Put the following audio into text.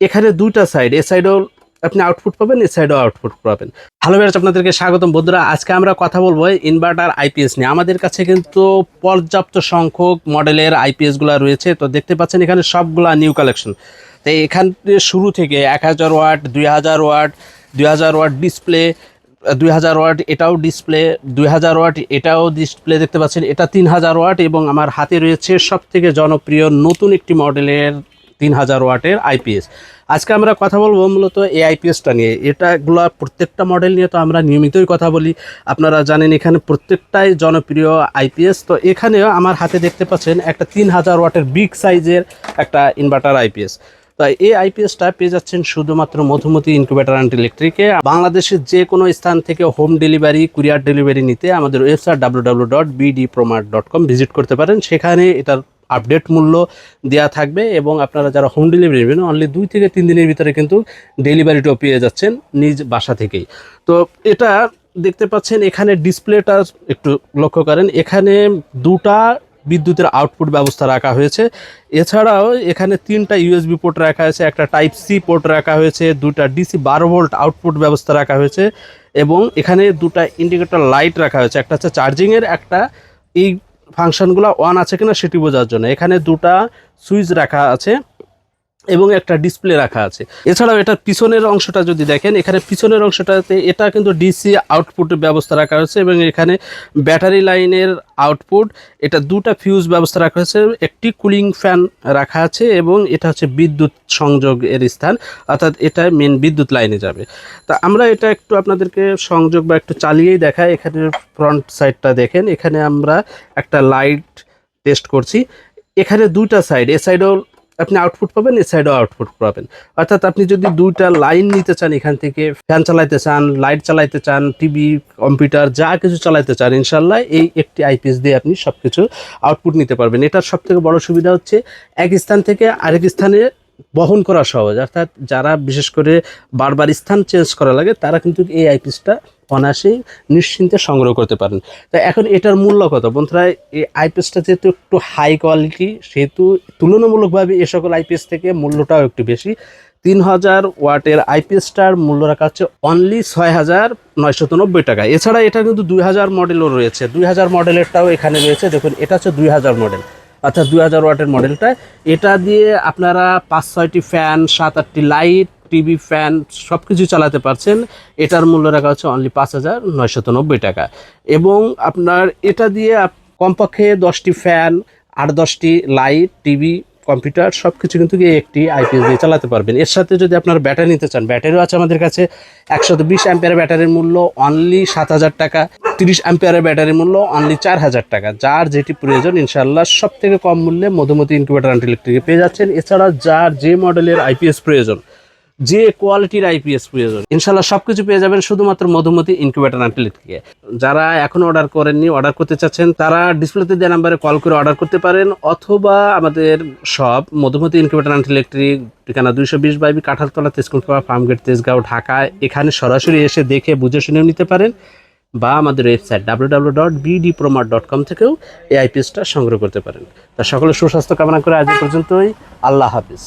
এখানে দুইটা সাইড এ সাইডেও আপনি আউটপুট পাবেন, এ সাইডেও আউটপুট পাবেন। হ্যালো বেরাজ আপনাদেরকে স্বাগতম। বন্ধুরা, আজকে আমরা কথা বলব ইনভার্টার আইপিএস নিয়ে। আমাদের কাছে কিন্তু পর্যাপ্ত সংখ্যক মডেলের আইপিএসগুলো রয়েছে। তো দেখতে পাচ্ছেন এখানে সবগুলা নিউ কালেকশন তো এখান শুরু থেকে এক হাজার ওয়াট, দুই হাজার ওয়াট, দুই হাজার ওয়াট ডিসপ্লে দুই হাজার ওয়াট এটাও ডিসপ্লে দুই হাজার ওয়াট এটাও ডিসপ্লে দেখতে পাচ্ছেন এটা তিন হাজার ওয়াট এবং আমার হাতে রয়েছে সব থেকে জনপ্রিয় নতুন একটি মডেলের তিন হাজার ওয়াটের আইপিএস আজকে আমরা কথা বলব মূলত এই আইপিএসটা নিয়ে। এটাগুলো প্রত্যেকটা মডেল নিয়ে তো আমরা নিয়মিতই কথা বলি। আপনারা জানেন এখানে প্রত্যেকটাই জনপ্রিয় আইপিএস তো এখানেও আমার হাতে দেখতে পাচ্ছেন একটা তিন হাজার ওয়াটের বিগ সাইজের একটা ইনভার্টার আইপিএস তো এই আইপিএসটা পেয়ে যাচ্ছেন শুধুমাত্র মধুমতি ইনকিউবেটার অ্যান্ড ইলেকট্রিকে বাংলাদেশের যে কোনো স্থান থেকে হোম ডেলিভারি কুরিয়ার ডেলিভারি নিতে আমাদের website W dot dot com visit করতে পারেন। সেখানে এটার আপডেট মূল্য দেওয়া থাকবে এবং আপনারা যারা হোম ডেলিভারি নেবেন অনলি দুই থেকে তিন দিনের ভিতরে কিন্তু ডেলিভারিটাও পেয়ে যাচ্ছেন নিজ বাসা থেকেই। তো এটা দেখতে পাচ্ছেন, এখানে ডিসপ্লেটা একটু লক্ষ্য করেন, এখানে দুটা বিদ্যুতের আউটপুট ব্যবস্থা রাখা হয়েছে। এছাড়াও এখানে তিনটা ইউএসবি পোর্ট রাখা হয়েছে, একটা টাইপ সি পোর্ট রাখা হয়েছে দুটা ডিসি বারো ভোল্ট আউটপুট ব্যবস্থা রাখা হয়েছে, এবং এখানে দুটা ইন্ডিকেটর লাইট রাখা হয়েছে, একটা হচ্ছে চার্জিংয়ের একটা এই ফাংশনগুলো অন আছে কিনা সেটি বোঝার জন্য। এখানে দুটা সুইচ রাখা আছে। এবং একটা ডিসপ্লে রাখা আছে। এছাড়াও এটার পিছনের অংশটা যদি দেখেন, এখানে পিছনের অংশটাতে এটা কিন্তু ডিসি আউটপুটের ব্যবস্থা রাখা হয়েছে এবং এখানে ব্যাটারি লাইনের আউটপুট, এটা দুটা ফিউজ ব্যবস্থা রাখা হয়েছে, একটি কুলিং ফ্যান রাখা আছে এবং এটা হচ্ছে বিদ্যুৎ সংযোগ এর স্থান, অর্থাৎ এটা মেন বিদ্যুৎ লাইনে যাবে। তা আমরা এটা একটু আপনাদেরকে সংযোগ বা একটু চালিয়েই দেখাই, এখানে ফ্রন্ট সাইডটা দেখেন, এখানে আমরা একটা লাইট টেস্ট করছি। এখানে দুইটা সাইড এ সাইডেও আপনি আউটপুট পাবেন, এ সাইডেও আউটপুট পাবেন। অর্থাৎ আপনি যদি দুইটা লাইন নিতে চান এখান থেকে ফ্যান চালাইতে চান লাইট চালাইতে চান টিভি কম্পিউটার যা কিছু চালাইতে চান ইনশাল্লাহ এই একটি আইপিএস দিয়ে আপনি সব কিছু আউটপুট নিতে পারবেন। এটার সব থেকে বড় সুবিধা হচ্ছে এক স্থান থেকে আরেক স্থানে বহন করা সহজ। অর্থাৎ যারা বিশেষ করে বারবার স্থান চেঞ্জ করা লাগে, তারা কিন্তু এই আইপিএসটা অনায়াসেই নিশ্চিন্তে সংগ্রহ করতে পারেন। তো এখন এটার মূল্য কত? বন্ধুরা, এই আইপিএসটা যেহেতু একটু হাই কোয়ালিটি সেহেতু তুলনামূলকভাবে এ সকল আইপিএস থেকে মূল্যটাও একটু বেশি। তিন হাজার ওয়াটের আইপিএসটার মূল্য রাখা হচ্ছে অনলি ছয় হাজার নয়শত নব্বই টাকা। এছাড়া এটা কিন্তু দুই হাজার মডেলও রয়েছে। দুই হাজার মডেলেরটাও এখানে রয়েছে। দেখুন, এটা হচ্ছে দুই হাজার মডেল অর্থাৎ দুই হাজার ওয়াটের মডেলটা এটা দিয়ে আপনারা পাঁচ, ছয়টি ফ্যান সাত, আটটি লাইট টিভি, ফ্যান সব কিছু চালাতে পারছেন। এটার মূল্য রাখা হচ্ছে অনলি পাঁচ হাজার নয়শত নব্বই টাকা। এবং আপনার এটা দিয়ে কমপক্ষে দশটি ফ্যান, আট দশটি লাইট, টিভি, কম্পিউটার সব কিছু কিন্তু একটি আইপিএস দিয়ে চালাতে পারবেন। এর সাথে যদি আপনার ব্যাটারি নিতে চান, ব্যাটারিও আছে আমাদের কাছে। একশো বিশ অ্যাম্পিয়ার ব্যাটারির মূল্য অনলি সাত হাজার টাকা। তিরিশ অ্যাম্পিয়ারের ব্যাটারির মূল্য অনলি চার হাজার টাকা। যার যেটি প্রয়োজন ইনশাল্লাহ সব থেকে কম মূল্যে মধুমতি ইনকিউবেটার অ্যান্ড ইলেকট্রিকে পেয়ে যাচ্ছেন। এছাড়া যার যে মডেলের আইপিএস প্রয়োজন যে কোয়ালিটির আইপিএস প্রয়োজন ইনশাল্লাহ সবকিছু পেয়ে যাবেন শুধুমাত্র মধুমতি ইনকিউবেটার অ্যান্ড ইলেকট্রিকে যারা এখনও অর্ডার করেননি অর্ডার করতে চাচ্ছেন, তারা ডিসপ্লেতে দেওয়া নাম্বারে কল করে অর্ডার করতে পারেন, অথবা আমাদের সব মধুমতি ইনকিউবেটার অ্যান্ড ইলেকট্রিক ঠিকানা দুইশো বিশ বাইবি কাঁঠালতলা তেজকুলতলা ফার্মগেট তেজগাঁও, ঢাকা, এখানে সরাসরি এসে দেখে, বুঝে শুনেও নিতে পারেন, বা আমাদের website W W dot BD প্রোমার dot com থেকেও এই আইপিএসটা সংগ্রহ করতে পারেন। তা সকলে সুস্বাস্থ্য কামনা করে আজ পর্যন্তই। আল্লাহ হাফিজ।